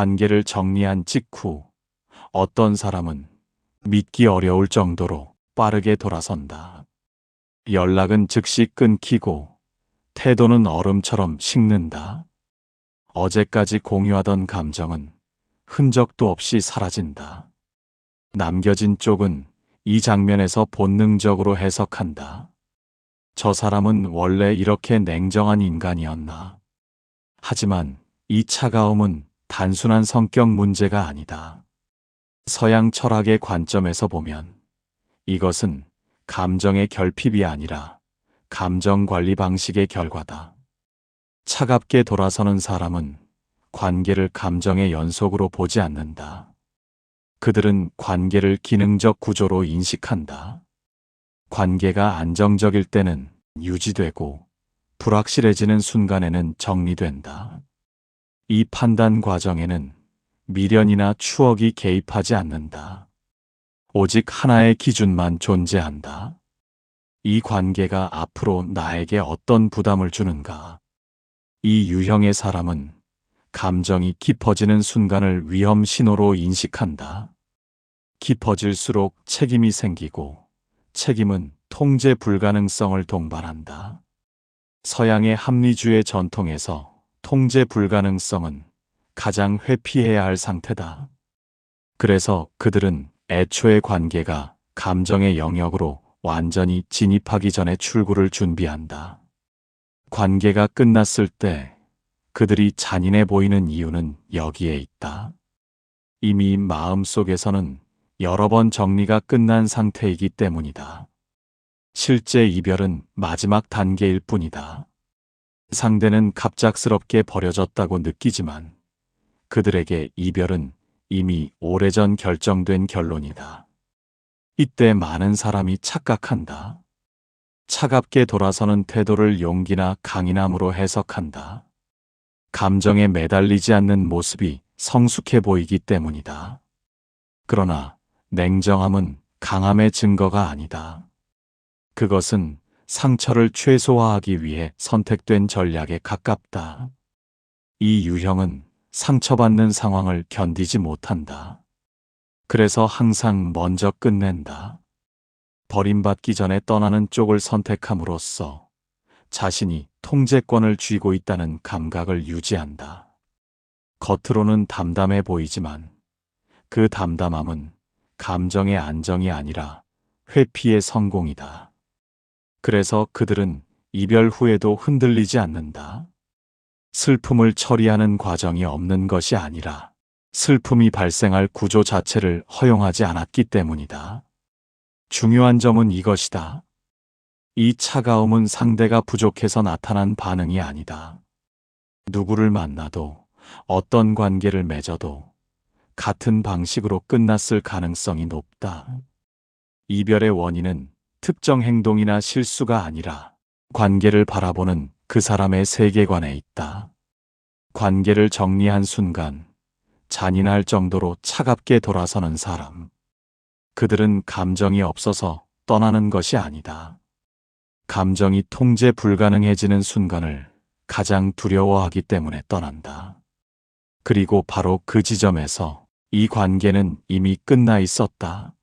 관계를 정리한 직후 어떤 사람은 믿기 어려울 정도로 빠르게 돌아선다. 연락은 즉시 끊기고 태도는 얼음처럼 식는다. 어제까지 공유하던 감정은 흔적도 없이 사라진다. 남겨진 쪽은 이 장면에서 본능적으로 해석한다. 저 사람은 원래 이렇게 냉정한 인간이었나. 하지만 이 차가움은 단순한 성격 문제가 아니다. 서양 철학의 관점에서 보면 이것은 감정의 결핍이 아니라 감정 관리 방식의 결과다. 차갑게 돌아서는 사람은 관계를 감정의 연속으로 보지 않는다. 그들은 관계를 기능적 구조로 인식한다. 관계가 안정적일 때는 유지되고 불확실해지는 순간에는 정리된다. 이 판단 과정에는 미련이나 추억이 개입하지 않는다. 오직 하나의 기준만 존재한다. 이 관계가 앞으로 나에게 어떤 부담을 주는가. 이 유형의 사람은 감정이 깊어지는 순간을 위험 신호로 인식한다. 깊어질수록 책임이 생기고 책임은 통제 불가능성을 동반한다. 서양의 합리주의 전통에서 통제 불가능성은 가장 회피해야 할 상태다. 그래서 그들은 애초의 관계가 감정의 영역으로 완전히 진입하기 전에 출구를 준비한다. 관계가 끝났을 때 그들이 잔인해 보이는 이유는 여기에 있다. 이미 마음 속에서는 여러 번 정리가 끝난 상태이기 때문이다. 실제 이별은 마지막 단계일 뿐이다. 상대는 갑작스럽게 버려졌다고 느끼지만 그들에게 이별은 이미 오래전 결정된 결론이다. 이때 많은 사람이 착각한다. 차갑게 돌아서는 태도를 용기나 강인함으로 해석한다. 감정에 매달리지 않는 모습이 성숙해 보이기 때문이다. 그러나 냉정함은 강함의 증거가 아니다. 그것은 상처를 최소화하기 위해 선택된 전략에 가깝다. 이 유형은 상처받는 상황을 견디지 못한다. 그래서 항상 먼저 끝낸다. 버림받기 전에 떠나는 쪽을 선택함으로써 자신이 통제권을 쥐고 있다는 감각을 유지한다. 겉으로는 담담해 보이지만 그 담담함은 감정의 안정이 아니라 회피의 성공이다. 그래서 그들은 이별 후에도 흔들리지 않는다. 슬픔을 처리하는 과정이 없는 것이 아니라 슬픔이 발생할 구조 자체를 허용하지 않았기 때문이다. 중요한 점은 이것이다. 이 차가움은 상대가 부족해서 나타난 반응이 아니다. 누구를 만나도 어떤 관계를 맺어도 같은 방식으로 끝났을 가능성이 높다. 이별의 원인은 특정 행동이나 실수가 아니라 관계를 바라보는 그 사람의 세계관에 있다. 관계를 정리한 순간 잔인할 정도로 차갑게 돌아서는 사람. 그들은 감정이 없어서 떠나는 것이 아니다. 감정이 통제 불가능해지는 순간을 가장 두려워하기 때문에 떠난다. 그리고 바로 그 지점에서 이 관계는 이미 끝나 있었다.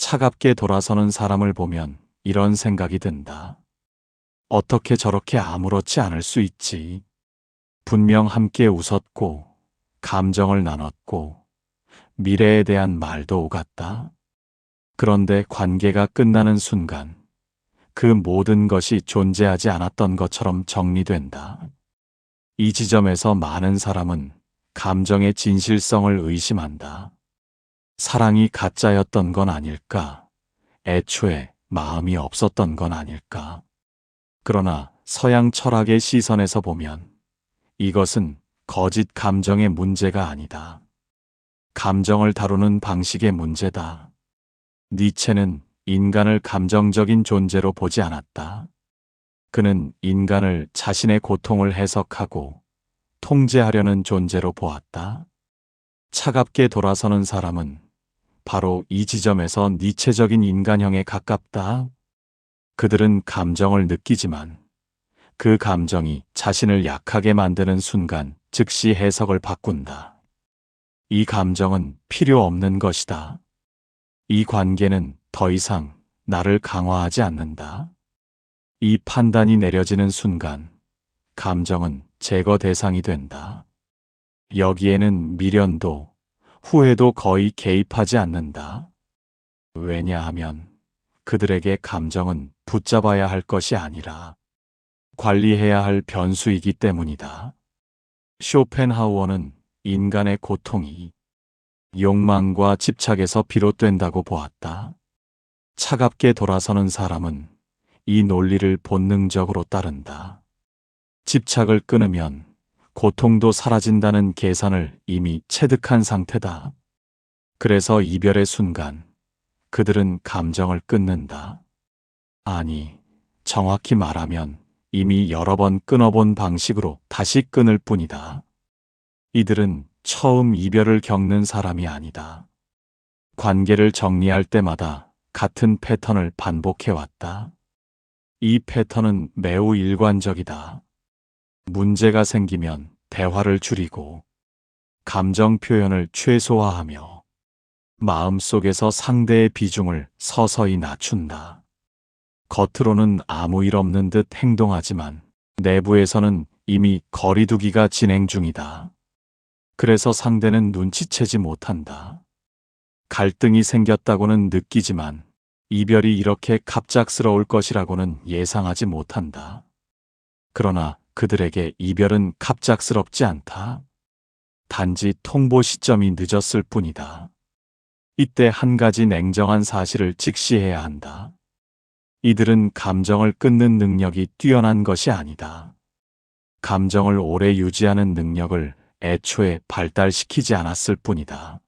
차갑게 돌아서는 사람을 보면 이런 생각이 든다. 어떻게 저렇게 아무렇지 않을 수 있지? 분명 함께 웃었고, 감정을 나눴고, 미래에 대한 말도 오갔다. 그런데 관계가 끝나는 순간, 그 모든 것이 존재하지 않았던 것처럼 정리된다. 이 지점에서 많은 사람은 감정의 진실성을 의심한다. 사랑이 가짜였던 건 아닐까? 애초에 마음이 없었던 건 아닐까? 그러나 서양 철학의 시선에서 보면 이것은 거짓 감정의 문제가 아니다. 감정을 다루는 방식의 문제다. 니체는 인간을 감정적인 존재로 보지 않았다. 그는 인간을 자신의 고통을 해석하고 통제하려는 존재로 보았다. 차갑게 돌아서는 사람은 바로 이 지점에서 니체적인 인간형에 가깝다. 그들은 감정을 느끼지만 그 감정이 자신을 약하게 만드는 순간 즉시 해석을 바꾼다. 이 감정은 필요 없는 것이다. 이 관계는 더 이상 나를 강화하지 않는다. 이 판단이 내려지는 순간, 감정은 제거 대상이 된다. 여기에는 미련도, 후회도 거의 개입하지 않는다. 왜냐하면 그들에게 감정은 붙잡아야 할 것이 아니라 관리해야 할 변수이기 때문이다. 쇼펜하우어는 인간의 고통이 욕망과 집착에서 비롯된다고 보았다. 차갑게 돌아서는 사람은 이 논리를 본능적으로 따른다. 집착을 끊으면 고통도 사라진다는 계산을 이미 체득한 상태다. 그래서 이별의 순간 그들은 감정을 끊는다. 아니, 정확히 말하면 이미 여러 번 끊어본 방식으로 다시 끊을 뿐이다. 이들은 처음 이별을 겪는 사람이 아니다. 관계를 정리할 때마다 같은 패턴을 반복해왔다. 이 패턴은 매우 일관적이다. 문제가 생기면 대화를 줄이고 감정 표현을 최소화하며 마음속에서 상대의 비중을 서서히 낮춘다. 겉으로는 아무 일 없는 듯 행동하지만 내부에서는 이미 거리두기가 진행 중이다. 그래서 상대는 눈치채지 못한다. 갈등이 생겼다고는 느끼지만 이별이 이렇게 갑작스러울 것이라고는 예상하지 못한다. 그러나 그들에게 이별은 갑작스럽지 않다. 단지 통보 시점이 늦었을 뿐이다. 이때 한 가지 냉정한 사실을 직시해야 한다. 이들은 감정을 끊는 능력이 뛰어난 것이 아니다. 감정을 오래 유지하는 능력을 애초에 발달시키지 않았을 뿐이다.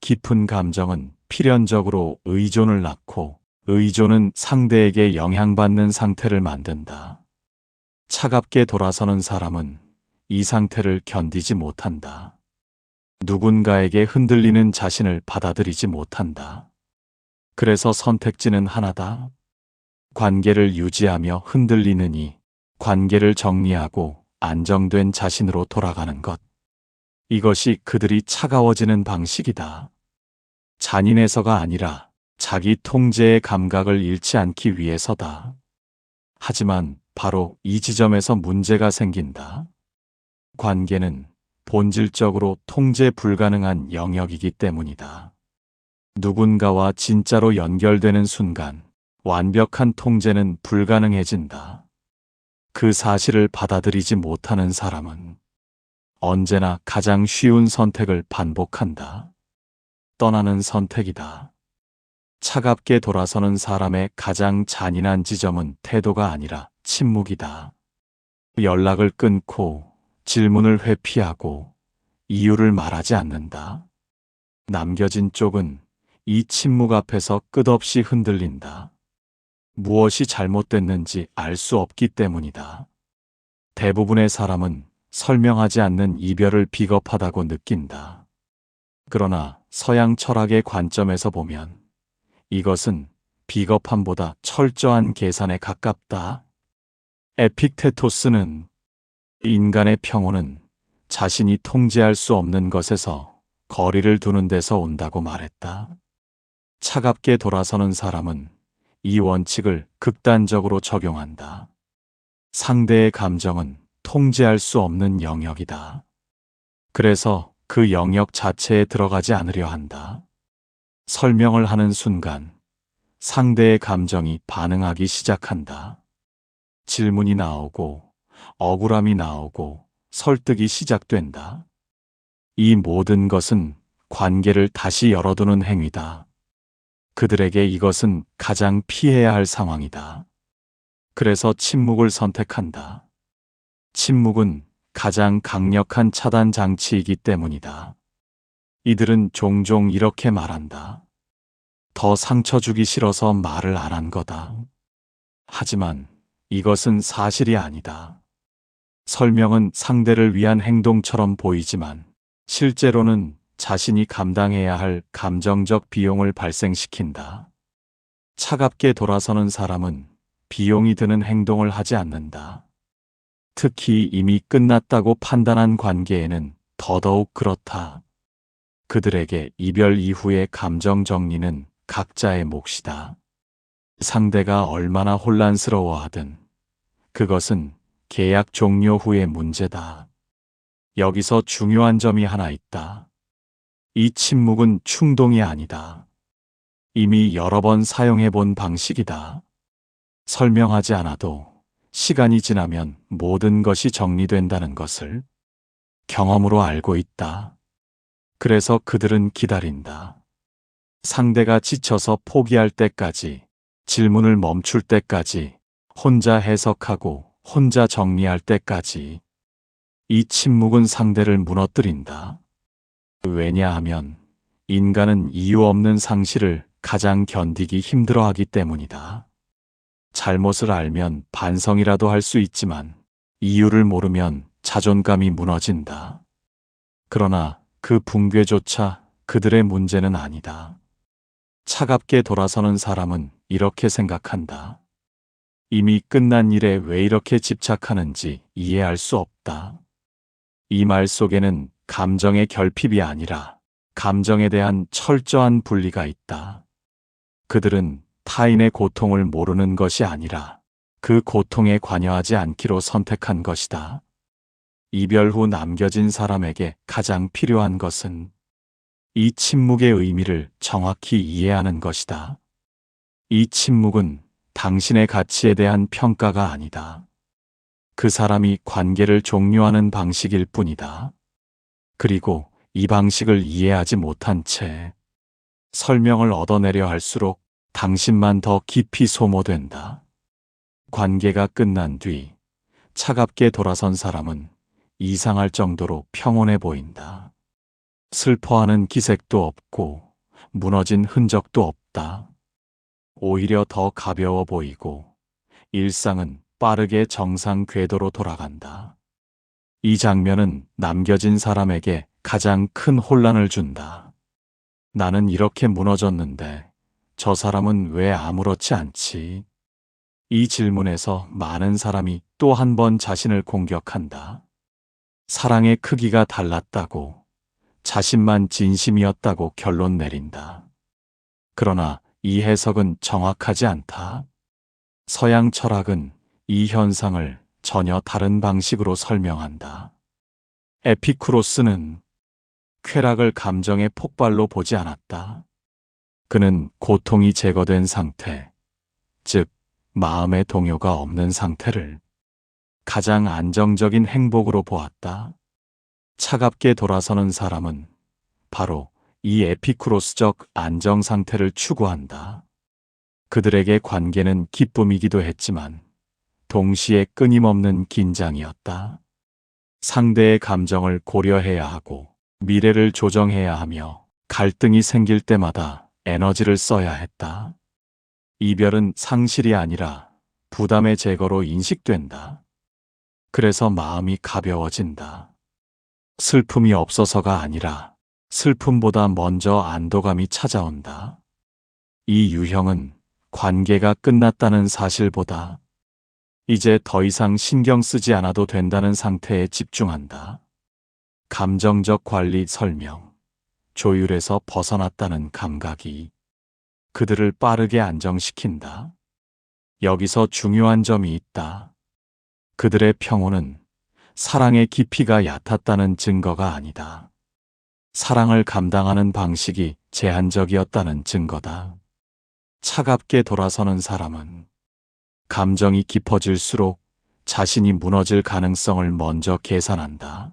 깊은 감정은 필연적으로 의존을 낳고 의존은 상대에게 영향받는 상태를 만든다. 차갑게 돌아서는 사람은 이 상태를 견디지 못한다. 누군가에게 흔들리는 자신을 받아들이지 못한다. 그래서 선택지는 하나다. 관계를 유지하며 흔들리느니 관계를 정리하고 안정된 자신으로 돌아가는 것. 이것이 그들이 차가워지는 방식이다. 잔인해서가 아니라 자기 통제의 감각을 잃지 않기 위해서다. 하지만 바로 이 지점에서 문제가 생긴다. 관계는 본질적으로 통제 불가능한 영역이기 때문이다. 누군가와 진짜로 연결되는 순간 완벽한 통제는 불가능해진다. 그 사실을 받아들이지 못하는 사람은 언제나 가장 쉬운 선택을 반복한다. 떠나는 선택이다. 차갑게 돌아서는 사람의 가장 잔인한 지점은 태도가 아니라 침묵이다. 연락을 끊고 질문을 회피하고 이유를 말하지 않는다. 남겨진 쪽은 이 침묵 앞에서 끝없이 흔들린다. 무엇이 잘못됐는지 알 수 없기 때문이다. 대부분의 사람은 설명하지 않는 이별을 비겁하다고 느낀다. 그러나 서양 철학의 관점에서 보면 이것은 비겁함보다 철저한 계산에 가깝다. 에픽테토스는 인간의 평온은 자신이 통제할 수 없는 것에서 거리를 두는 데서 온다고 말했다. 차갑게 돌아서는 사람은 이 원칙을 극단적으로 적용한다. 상대의 감정은 통제할 수 없는 영역이다. 그래서 그 영역 자체에 들어가지 않으려 한다. 설명을 하는 순간 상대의 감정이 반응하기 시작한다. 질문이 나오고 억울함이 나오고 설득이 시작된다. 이 모든 것은 관계를 다시 열어두는 행위다. 그들에게 이것은 가장 피해야 할 상황이다. 그래서 침묵을 선택한다. 침묵은 가장 강력한 차단 장치이기 때문이다. 이들은 종종 이렇게 말한다. 더 상처 주기 싫어서 말을 안 한 거다. 하지만 이것은 사실이 아니다. 설명은 상대를 위한 행동처럼 보이지만 실제로는 자신이 감당해야 할 감정적 비용을 발생시킨다. 차갑게 돌아서는 사람은 비용이 드는 행동을 하지 않는다. 특히 이미 끝났다고 판단한 관계에는 더더욱 그렇다. 그들에게 이별 이후의 감정 정리는 각자의 몫이다. 상대가 얼마나 혼란스러워하든 그것은 계약 종료 후의 문제다. 여기서 중요한 점이 하나 있다. 이 침묵은 충동이 아니다. 이미 여러 번 사용해 본 방식이다. 설명하지 않아도 시간이 지나면 모든 것이 정리된다는 것을 경험으로 알고 있다. 그래서 그들은 기다린다. 상대가 지쳐서 포기할 때까지, 질문을 멈출 때까지, 혼자 해석하고 혼자 정리할 때까지. 이 침묵은 상대를 무너뜨린다. 왜냐하면 인간은 이유 없는 상실을 가장 견디기 힘들어 하기 때문이다. 잘못을 알면 반성이라도 할 수 있지만 이유를 모르면 자존감이 무너진다. 그러나 그 붕괴조차 그들의 문제는 아니다. 차갑게 돌아서는 사람은 이렇게 생각한다. 이미 끝난 일에 왜 이렇게 집착하는지 이해할 수 없다. 이 말 속에는 감정의 결핍이 아니라 감정에 대한 철저한 분리가 있다. 그들은 타인의 고통을 모르는 것이 아니라 그 고통에 관여하지 않기로 선택한 것이다. 이별 후 남겨진 사람에게 가장 필요한 것은 이 침묵의 의미를 정확히 이해하는 것이다. 이 침묵은 당신의 가치에 대한 평가가 아니다. 그 사람이 관계를 종료하는 방식일 뿐이다. 그리고 이 방식을 이해하지 못한 채 설명을 얻어내려 할수록 당신만 더 깊이 소모된다. 관계가 끝난 뒤 차갑게 돌아선 사람은 이상할 정도로 평온해 보인다. 슬퍼하는 기색도 없고 무너진 흔적도 없다. 오히려 더 가벼워 보이고 일상은 빠르게 정상 궤도로 돌아간다. 이 장면은 남겨진 사람에게 가장 큰 혼란을 준다. 나는 이렇게 무너졌는데 저 사람은 왜 아무렇지 않지? 이 질문에서 많은 사람이 또 한 번 자신을 공격한다. 사랑의 크기가 달랐다고, 자신만 진심이었다고 결론 내린다. 그러나 이 해석은 정확하지 않다. 서양 철학은 이 현상을 전혀 다른 방식으로 설명한다. 에피쿠로스는 쾌락을 감정의 폭발로 보지 않았다. 그는 고통이 제거된 상태, 즉, 마음의 동요가 없는 상태를 가장 안정적인 행복으로 보았다. 차갑게 돌아서는 사람은 바로 이 에피쿠로스적 안정 상태를 추구한다. 그들에게 관계는 기쁨이기도 했지만 동시에 끊임없는 긴장이었다. 상대의 감정을 고려해야 하고 미래를 조정해야 하며 갈등이 생길 때마다 에너지를 써야 했다. 이별은 상실이 아니라 부담의 제거로 인식된다. 그래서 마음이 가벼워진다. 슬픔이 없어서가 아니라 슬픔보다 먼저 안도감이 찾아온다. 이 유형은 관계가 끝났다는 사실보다 이제 더 이상 신경 쓰지 않아도 된다는 상태에 집중한다. 감정적 관리 설명. 조율에서 벗어났다는 감각이 그들을 빠르게 안정시킨다. 여기서 중요한 점이 있다. 그들의 평온은 사랑의 깊이가 얕았다는 증거가 아니다. 사랑을 감당하는 방식이 제한적이었다는 증거다. 차갑게 돌아서는 사람은 감정이 깊어질수록 자신이 무너질 가능성을 먼저 계산한다.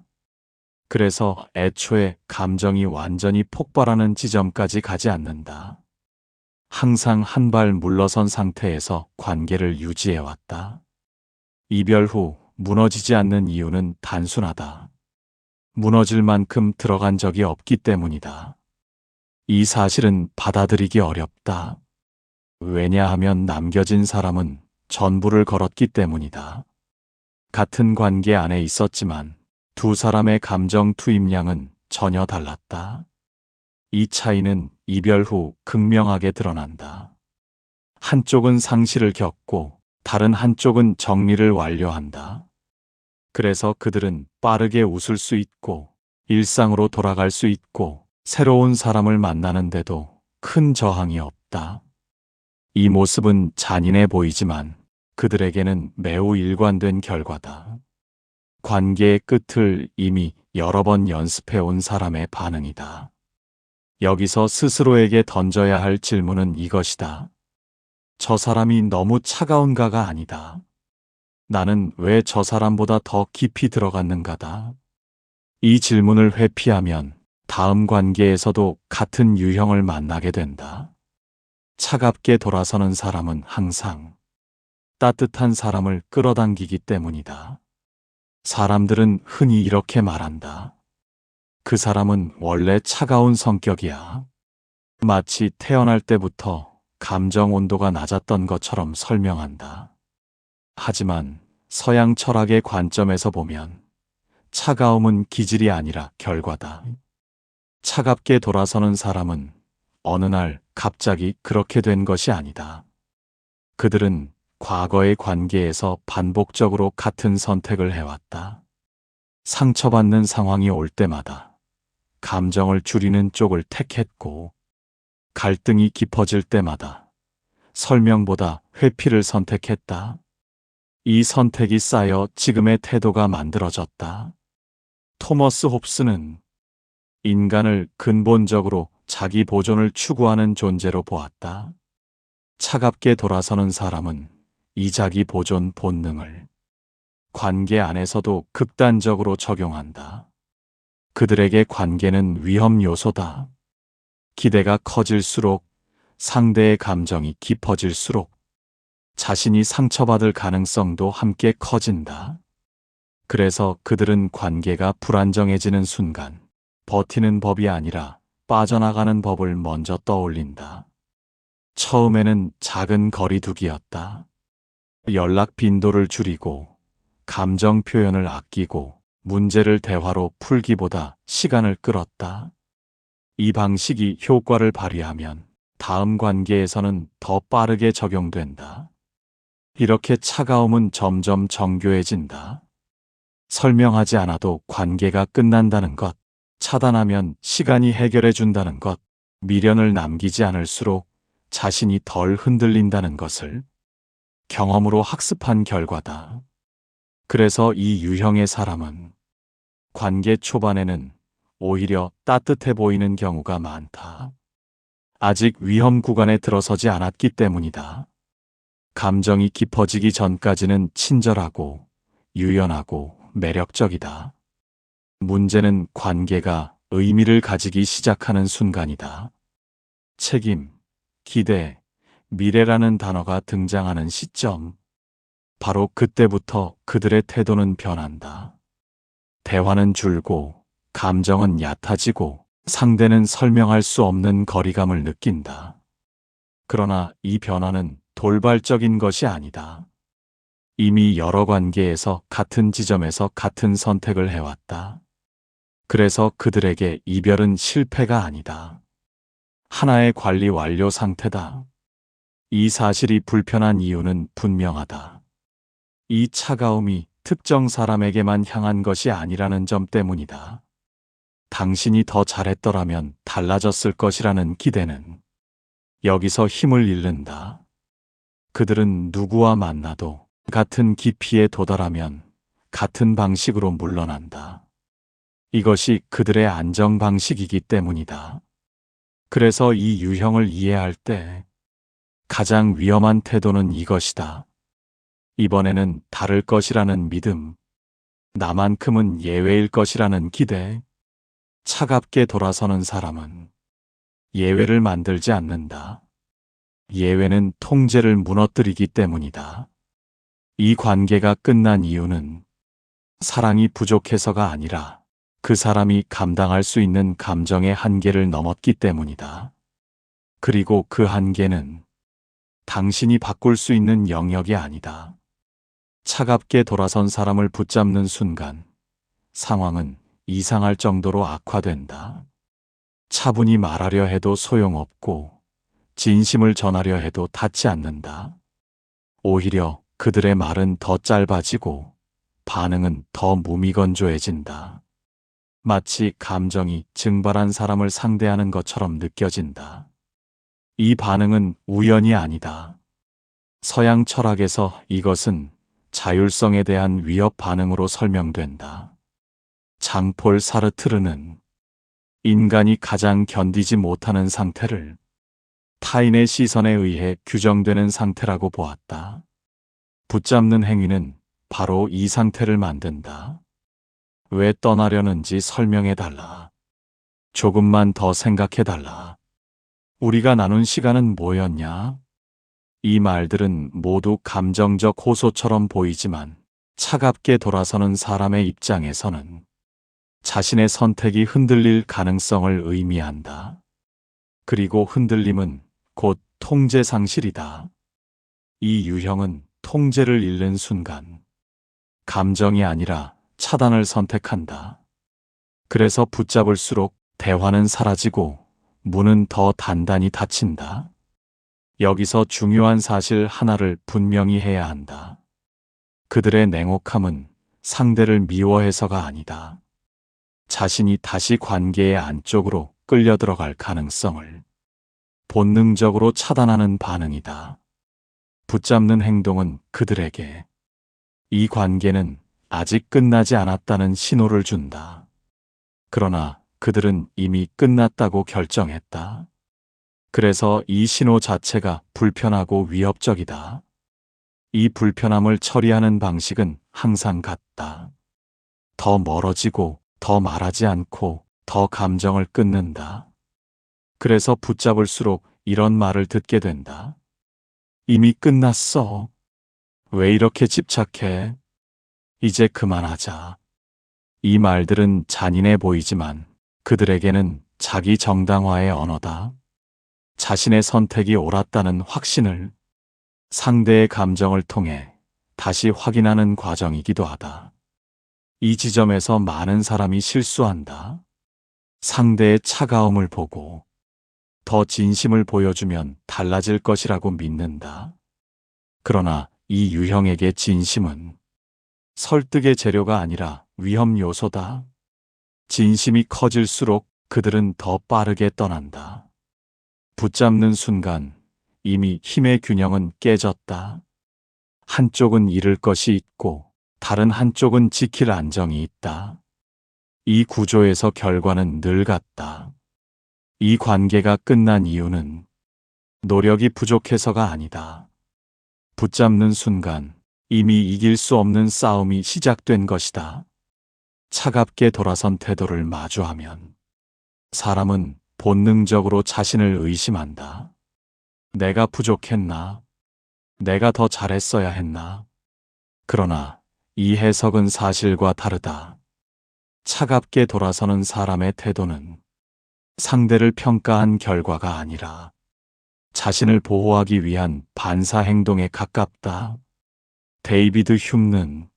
그래서 애초에 감정이 완전히 폭발하는 지점까지 가지 않는다. 항상 한 발 물러선 상태에서 관계를 유지해왔다. 이별 후 무너지지 않는 이유는 단순하다. 무너질 만큼 들어간 적이 없기 때문이다. 이 사실은 받아들이기 어렵다. 왜냐하면 남겨진 사람은 전부를 걸었기 때문이다. 같은 관계 안에 있었지만 두 사람의 감정 투입량은 전혀 달랐다. 이 차이는 이별 후 극명하게 드러난다. 한쪽은 상실을 겪고 다른 한쪽은 정리를 완료한다. 그래서 그들은 빠르게 웃을 수 있고 일상으로 돌아갈 수 있고 새로운 사람을 만나는데도 큰 저항이 없다. 이 모습은 잔인해 보이지만 그들에게는 매우 일관된 결과다. 관계의 끝을 이미 여러 번 연습해 온 사람의 반응이다. 여기서 스스로에게 던져야 할 질문은 이것이다. 저 사람이 너무 차가운가가 아니다. 나는 왜 저 사람보다 더 깊이 들어갔는가다. 이 질문을 회피하면 다음 관계에서도 같은 유형을 만나게 된다. 차갑게 돌아서는 사람은 항상 따뜻한 사람을 끌어당기기 때문이다. 사람들은 흔히 이렇게 말한다. 그 사람은 원래 차가운 성격이야. 마치 태어날 때부터 감정 온도가 낮았던 것처럼 설명한다. 하지만 서양 철학의 관점에서 보면 차가움은 기질이 아니라 결과다. 차갑게 돌아서는 사람은 어느 날 갑자기 그렇게 된 것이 아니다. 그들은 과거의 관계에서 반복적으로 같은 선택을 해왔다. 상처받는 상황이 올 때마다 감정을 줄이는 쪽을 택했고, 갈등이 깊어질 때마다 설명보다 회피를 선택했다. 이 선택이 쌓여 지금의 태도가 만들어졌다. 토머스 홉스는 인간을 근본적으로 자기 보존을 추구하는 존재로 보았다. 차갑게 돌아서는 사람은 이 자기 보존 본능을 관계 안에서도 극단적으로 적용한다. 그들에게 관계는 위험 요소다. 기대가 커질수록 상대의 감정이 깊어질수록 자신이 상처받을 가능성도 함께 커진다. 그래서 그들은 관계가 불안정해지는 순간 버티는 법이 아니라 빠져나가는 법을 먼저 떠올린다. 처음에는 작은 거리두기였다. 연락 빈도를 줄이고 감정 표현을 아끼고 문제를 대화로 풀기보다 시간을 끌었다. 이 방식이 효과를 발휘하면 다음 관계에서는 더 빠르게 적용된다. 이렇게 차가움은 점점 정교해진다. 설명하지 않아도 관계가 끝난다는 것, 차단하면 시간이 해결해 준다는 것, 미련을 남기지 않을수록 자신이 덜 흔들린다는 것을 경험으로 학습한 결과다. 그래서 이 유형의 사람은 관계 초반에는 오히려 따뜻해 보이는 경우가 많다. 아직 위험 구간에 들어서지 않았기 때문이다. 감정이 깊어지기 전까지는 친절하고 유연하고 매력적이다. 문제는 관계가 의미를 가지기 시작하는 순간이다. 책임, 기대, 미래라는 단어가 등장하는 시점. 바로 그때부터 그들의 태도는 변한다. 대화는 줄고, 감정은 얕아지고, 상대는 설명할 수 없는 거리감을 느낀다. 그러나 이 변화는 돌발적인 것이 아니다. 이미 여러 관계에서 같은 지점에서 같은 선택을 해왔다. 그래서 그들에게 이별은 실패가 아니다. 하나의 관리 완료 상태다. 이 사실이 불편한 이유는 분명하다. 이 차가움이 특정 사람에게만 향한 것이 아니라는 점 때문이다. 당신이 더 잘했더라면 달라졌을 것이라는 기대는 여기서 힘을 잃는다. 그들은 누구와 만나도 같은 깊이에 도달하면 같은 방식으로 물러난다. 이것이 그들의 안정 방식이기 때문이다. 그래서 이 유형을 이해할 때 가장 위험한 태도는 이것이다. 이번에는 다를 것이라는 믿음, 나만큼은 예외일 것이라는 기대, 차갑게 돌아서는 사람은 예외를 만들지 않는다. 예외는 통제를 무너뜨리기 때문이다. 이 관계가 끝난 이유는 사랑이 부족해서가 아니라 그 사람이 감당할 수 있는 감정의 한계를 넘었기 때문이다. 그리고 그 한계는 당신이 바꿀 수 있는 영역이 아니다. 차갑게 돌아선 사람을 붙잡는 순간 상황은 이상할 정도로 악화된다. 차분히 말하려 해도 소용없고 진심을 전하려 해도 닿지 않는다. 오히려 그들의 말은 더 짧아지고 반응은 더 무미건조해진다. 마치 감정이 증발한 사람을 상대하는 것처럼 느껴진다. 이 반응은 우연이 아니다. 서양 철학에서 이것은 자율성에 대한 위협 반응으로 설명된다. 장폴 사르트르는 인간이 가장 견디지 못하는 상태를 타인의 시선에 의해 규정되는 상태라고 보았다. 붙잡는 행위는 바로 이 상태를 만든다. 왜 떠나려는지 설명해 달라. 조금만 더 생각해 달라. 우리가 나눈 시간은 뭐였냐? 이 말들은 모두 감정적 호소처럼 보이지만 차갑게 돌아서는 사람의 입장에서는 자신의 선택이 흔들릴 가능성을 의미한다. 그리고 흔들림은 곧 통제 상실이다. 이 유형은 통제를 잃는 순간 감정이 아니라 차단을 선택한다. 그래서 붙잡을수록 대화는 사라지고 문은 더 단단히 닫힌다. 여기서 중요한 사실 하나를 분명히 해야 한다. 그들의 냉혹함은 상대를 미워해서가 아니다. 자신이 다시 관계의 안쪽으로 끌려 들어갈 가능성을 본능적으로 차단하는 반응이다. 붙잡는 행동은 그들에게 이 관계는 아직 끝나지 않았다는 신호를 준다. 그러나 그들은 이미 끝났다고 결정했다. 그래서 이 신호 자체가 불편하고 위협적이다. 이 불편함을 처리하는 방식은 항상 같다. 더 멀어지고 더 말하지 않고 더 감정을 끊는다. 그래서 붙잡을수록 이런 말을 듣게 된다. 이미 끝났어. 왜 이렇게 집착해? 이제 그만하자. 이 말들은 잔인해 보이지만 그들에게는 자기 정당화의 언어다. 자신의 선택이 옳았다는 확신을 상대의 감정을 통해 다시 확인하는 과정이기도 하다. 이 지점에서 많은 사람이 실수한다. 상대의 차가움을 보고 더 진심을 보여주면 달라질 것이라고 믿는다. 그러나 이 유형에게 진심은 설득의 재료가 아니라 위험 요소다. 진심이 커질수록 그들은 더 빠르게 떠난다. 붙잡는 순간 이미 힘의 균형은 깨졌다. 한쪽은 잃을 것이 있고 다른 한쪽은 지킬 안정이 있다. 이 구조에서 결과는 늘 같다. 이 관계가 끝난 이유는 노력이 부족해서가 아니다. 붙잡는 순간 이미 이길 수 없는 싸움이 시작된 것이다. 차갑게 돌아선 태도를 마주하면 사람은 본능적으로 자신을 의심한다. 내가 부족했나? 내가 더 잘했어야 했나? 그러나 이 해석은 사실과 다르다. 차갑게 돌아서는 사람의 태도는 상대를 평가한 결과가 아니라 자신을 보호하기 위한 반사 행동에 가깝다. 데이비드 흉는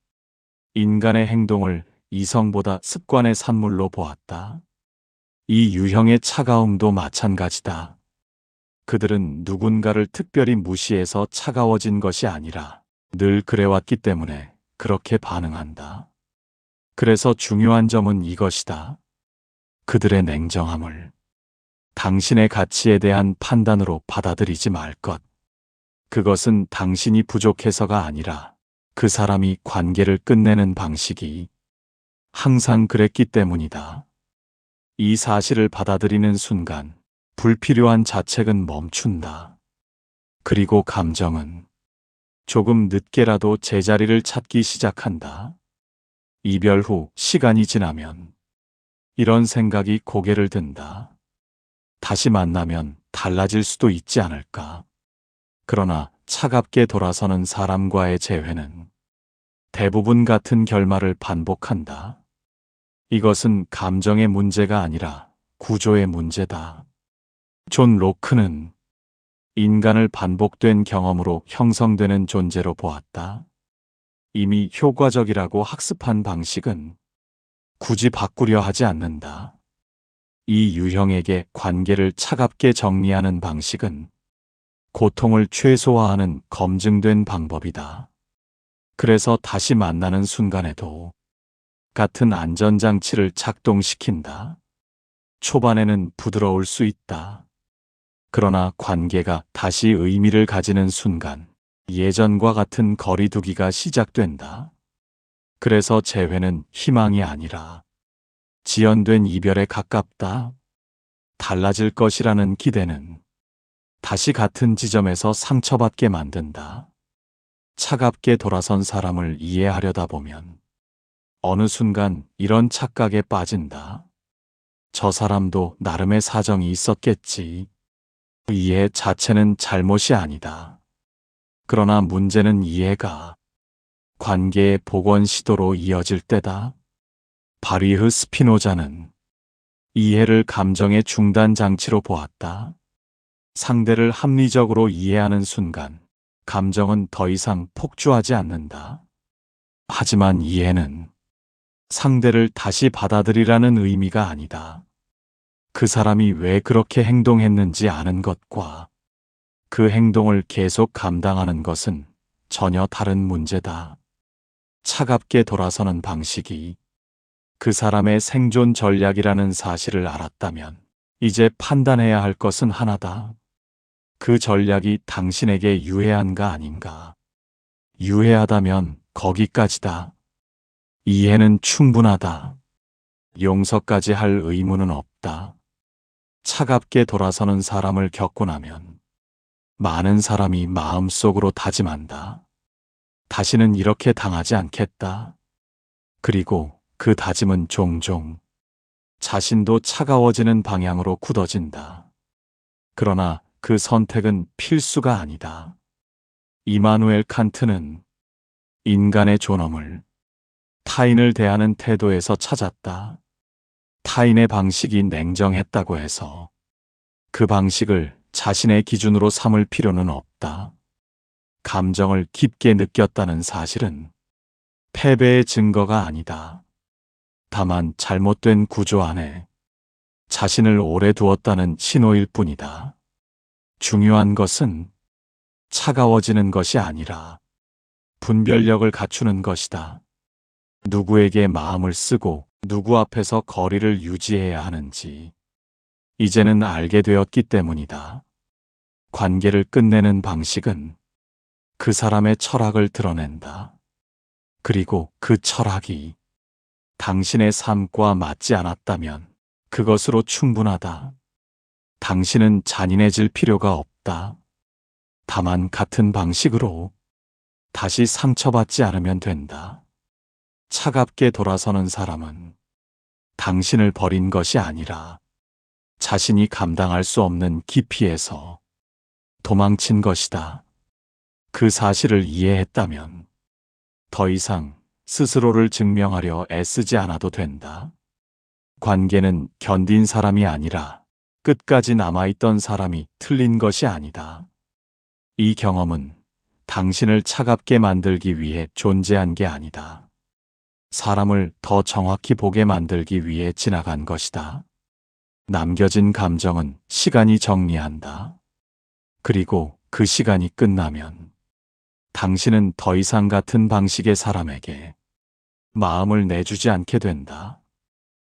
인간의 행동을 이성보다 습관의 산물로 보았다. 이 유형의 차가움도 마찬가지다. 그들은 누군가를 특별히 무시해서 차가워진 것이 아니라 늘 그래왔기 때문에 그렇게 반응한다. 그래서 중요한 점은 이것이다. 그들의 냉정함을 당신의 가치에 대한 판단으로 받아들이지 말 것. 그것은 당신이 부족해서가 아니라 그 사람이 관계를 끝내는 방식이 항상 그랬기 때문이다. 이 사실을 받아들이는 순간 불필요한 자책은 멈춘다. 그리고 감정은 조금 늦게라도 제자리를 찾기 시작한다. 이별 후 시간이 지나면 이런 생각이 고개를 든다. 다시 만나면 달라질 수도 있지 않을까. 그러나 차갑게 돌아서는 사람과의 재회는 대부분 같은 결말을 반복한다. 이것은 감정의 문제가 아니라 구조의 문제다. 존 로크는 인간을 반복된 경험으로 형성되는 존재로 보았다. 이미 효과적이라고 학습한 방식은 굳이 바꾸려 하지 않는다. 이 유형에게 관계를 차갑게 정리하는 방식은 고통을 최소화하는 검증된 방법이다. 그래서 다시 만나는 순간에도 같은 안전장치를 작동시킨다. 초반에는 부드러울 수 있다. 그러나 관계가 다시 의미를 가지는 순간 예전과 같은 거리두기가 시작된다. 그래서 재회는 희망이 아니라 지연된 이별에 가깝다. 달라질 것이라는 기대는 다시 같은 지점에서 상처받게 만든다. 차갑게 돌아선 사람을 이해하려다 보면 어느 순간 이런 착각에 빠진다. 저 사람도 나름의 사정이 있었겠지. 이해 자체는 잘못이 아니다. 그러나 문제는 이해가 관계의 복원 시도로 이어질 때다. 바리흐 스피노자는 이해를 감정의 중단 장치로 보았다. 상대를 합리적으로 이해하는 순간 감정은 더 이상 폭주하지 않는다. 하지만 이해는 상대를 다시 받아들이라는 의미가 아니다. 그 사람이 왜 그렇게 행동했는지 아는 것과 그 행동을 계속 감당하는 것은 전혀 다른 문제다. 차갑게 돌아서는 방식이 그 사람의 생존 전략이라는 사실을 알았다면 이제 판단해야 할 것은 하나다. 그 전략이 당신에게 유해한가 아닌가. 유해하다면 거기까지다. 이해는 충분하다. 용서까지 할 의무는 없다. 차갑게 돌아서는 사람을 겪고 나면 많은 사람이 마음속으로 다짐한다. 다시는 이렇게 당하지 않겠다. 그리고 그 다짐은 종종 자신도 차가워지는 방향으로 굳어진다. 그러나 그 선택은 필수가 아니다. 이마누엘 칸트는 인간의 존엄을 타인을 대하는 태도에서 찾았다. 타인의 방식이 냉정했다고 해서 그 방식을 자신의 기준으로 삼을 필요는 없다. 감정을 깊게 느꼈다는 사실은 패배의 증거가 아니다. 다만 잘못된 구조 안에 자신을 오래 두었다는 신호일 뿐이다. 중요한 것은 차가워지는 것이 아니라 분별력을 갖추는 것이다. 누구에게 마음을 쓰고 누구 앞에서 거리를 유지해야 하는지 이제는 알게 되었기 때문이다. 관계를 끝내는 방식은 그 사람의 철학을 드러낸다. 그리고 그 철학이 당신의 삶과 맞지 않았다면 그것으로 충분하다. 당신은 잔인해질 필요가 없다. 다만 같은 방식으로 다시 상처받지 않으면 된다. 차갑게 돌아서는 사람은 당신을 버린 것이 아니라 자신이 감당할 수 없는 깊이에서 도망친 것이다. 그 사실을 이해했다면 더 이상 스스로를 증명하려 애쓰지 않아도 된다. 관계는 견딘 사람이 아니라 끝까지 남아있던 사람이 틀린 것이 아니다. 이 경험은 당신을 차갑게 만들기 위해 존재한 게 아니다. 사람을 더 정확히 보게 만들기 위해 지나간 것이다. 남겨진 감정은 시간이 정리한다. 그리고 그 시간이 끝나면 당신은 더 이상 같은 방식의 사람에게 마음을 내주지 않게 된다.